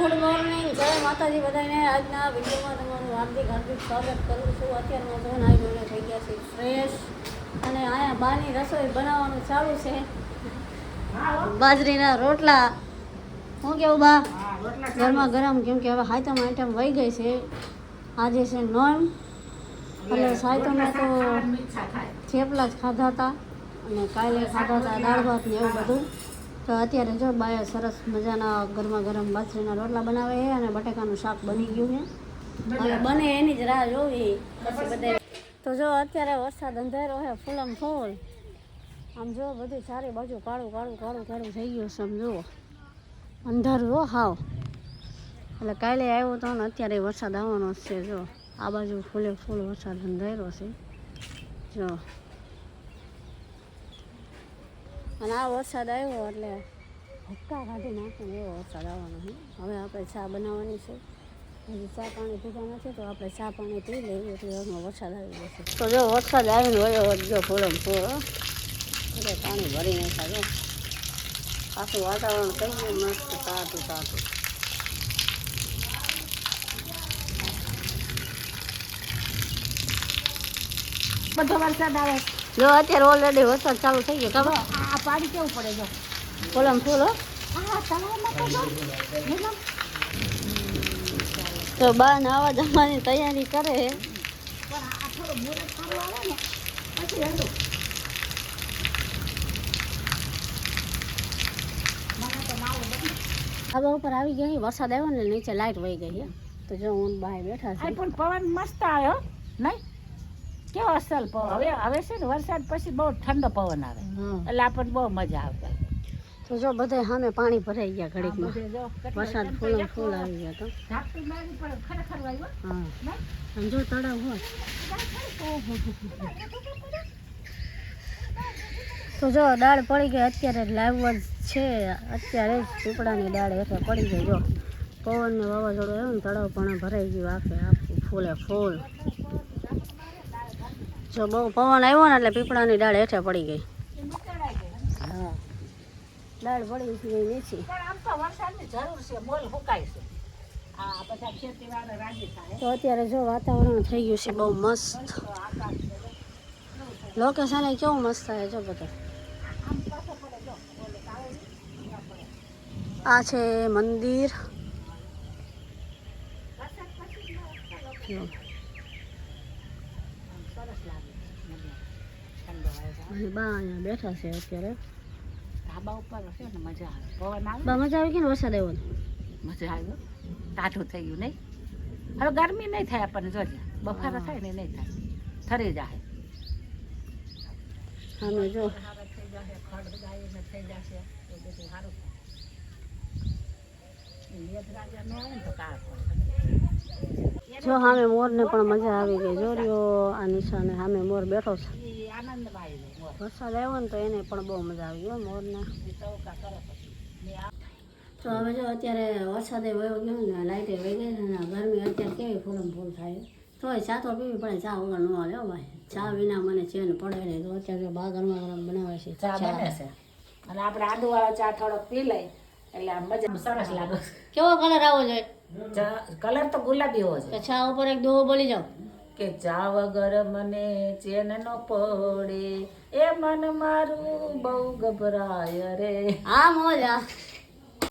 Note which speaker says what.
Speaker 1: Good morning. જય માતાજી બધાને. આજના વિડીયોમાં તમારું હાર્દિક હાર્દિક સ્વાગત કરું છું. અત્યારમાં જો નાઈ ધોઈને થઈ ગયા છે ફ્રેશ અને અહીંયા બાની રસોઈ બનાવવાનું ચાલુ છે. બાજરીના રોટલા. શું કેવું બા? ઘરમાં ગરમ કેમ કે હવે હાઈતમ આઈટમ વહી ગઈ છે. આજે છે નોન. એટલે સાયતમે તો થેપલા જ ખાધા હતા. અને કાલે ખાધા હતા દાળ ભાત ને એવું બધું. તો અત્યારે જો બાયા સરસ મજાના ગરમા ગરમ બાજરીના રોટલા બનાવે છે અને બટાકાનું શાક બની ગયું છે. હવે બને એની જ રાહ જોવી. બધા તો જો અત્યારે વરસાદ અંધારો છે ફૂલમ ફૂલ. આમ જો બધું ચારે બાજુ કાળું કાળું કાળું કાળું થઈ ગયું છે આમ જુઓ. અંધારું હો હાવ. એટલે કાલે આવ્યો તો ને અત્યારે વરસાદ આવવાનો છે જો. આ બાજુ ફૂલે ફૂલ વરસાદ અંધારો છે. જો. અને આ વરસાદ આવ્યો એટલે હક્કા કાઢી નાખીને એવો વરસાદ આવવાનો હવે આપણે ચા બનાવવાની છે. હજી ચા પાણી પીધા નથી, તો આપણે ચા પાણી પી લઈએ એટલે એમાં વરસાદ આવી જશે તો જો વરસાદ આવીને હોય જો ફૂલ હો. બધે પાણી ભરી નાખ્યા આખું વાતાવરણ થઈ ગયું, મસ્ત તાતું તાતું
Speaker 2: બધો વરસાદ આવે.
Speaker 1: જો અત્યારે ઓલરેડી વરસાદ ચાલુ થઈ ગયો. ખબર
Speaker 2: આ પાણી કેવું પડે જો?
Speaker 1: કોલમ ફૂલ
Speaker 2: તો
Speaker 1: બા નાવા જવાની તૈયારી કરે. ધાબા ઉપર આવી ગઈ વરસાદ આવ્યો ને નીચે લાઈટ વહી ગઈ હે. તો જો હું બહાર બેઠા છે.
Speaker 2: પણ પવન મસ્ત આવ્યો નહીં? કેવો અસલ પવન? હવે હવે છે ને વરસાદ પછી બહુ ઠંડો પવન આવે. એટલે આપણને બહુ મજા આવે
Speaker 1: તો જો બધા સામે પાણી ભરાઈ ગયા ઘડીકમાં. વરસાદ ફૂલ ફૂલ આવી ગયા તો. હા. જો તળાવ હોય. તો જો દાળ પડી ગઈ. અત્યારે લાઈવ જ છે. અત્યારે જ પીપળાની દાળ હેઠળ પડી ગઈ. જો પવન ને વાવાઝોડું આવ્યું ને તળાવ પણ ભરાઈ ગયું. આખે આખું ફૂલે ફૂલ. જો બહુ પવન આવ્યો ને એટલે પીપળાની દાળ હેઠે પડી ગઈ.
Speaker 2: ડાળ.
Speaker 1: હા પડી ગઈ નીચી
Speaker 2: પણ આમ તો વરસાદની જરૂર છે મોલ હુકાય છે. આ બધા ખેતીવાળા રાજી થાય.
Speaker 1: તો અત્યારે જો વાતાવરણ થઈ ગયું છે બહુ મસ્ત. લોકેશન એ કેવું મસ્ત થાય જો બધું.
Speaker 2: આમ પાછો પડે જો ઓલે કાળો ત્યાં પડે.
Speaker 1: આ છે મંદિર
Speaker 2: વરસાદ પછી જ ના વરસાદ
Speaker 1: જો
Speaker 2: આમ સરસ લાગે મજા. ઠંડો આવે છે.
Speaker 1: અને બા અહીંયા બેઠા છે અત્યારે
Speaker 2: ધાબા ઉપર હશે ને મજા આવે. પવન આવે
Speaker 1: મજા આવી ને વરસાદ આવ્યો
Speaker 2: મજા આવ્યો ટાઢું થઈ ગયું નહીં? હવે ગરમી નહીં થાય આપણને જોજે બફારો. થાય ને નહીં થાય. થરી જાય
Speaker 1: સામે જો.
Speaker 2: થઈ જશે ન આવે ને
Speaker 1: જો સામે મોરને પણ મજા આવી ગઈ. જોર્યો આ નિશાને સામે મોર બેઠો છે.
Speaker 2: આવી
Speaker 1: વરસાદ આવ્યો ને તો એને પણ બહુ મજા આવી ગયો મોરને.
Speaker 2: ને
Speaker 1: તો હવે જો અત્યારે વરસાદે વયો ગયો ને લાઇટે વહી ગઈ ને ગરમી અત્યારે કેવી ફૂલમ ફૂલ થાય. તોય ચા તો પીવી પડે ચા વગર ન હાલે ભાઈ. ચા વિના મને ચેન પડે નહીં. તો અત્યારે બા ગરમા ગરમ બનાવે છે
Speaker 2: ચા બને છે. અને આપણે આદુવાળો ચા થોડોક પી લઈ એટલે મજા સરસ લાગે
Speaker 1: કેવો કલર આવો જોઈએ?
Speaker 2: કલર તો ગુલાબી હોવો છે
Speaker 1: ચા ઉપર એક દોહો બોલી જાઓ.
Speaker 2: કે ચા વગર મને ચેન ન પડે એ મન મારું બહુ ગભરાય રે.
Speaker 1: આ મોજ.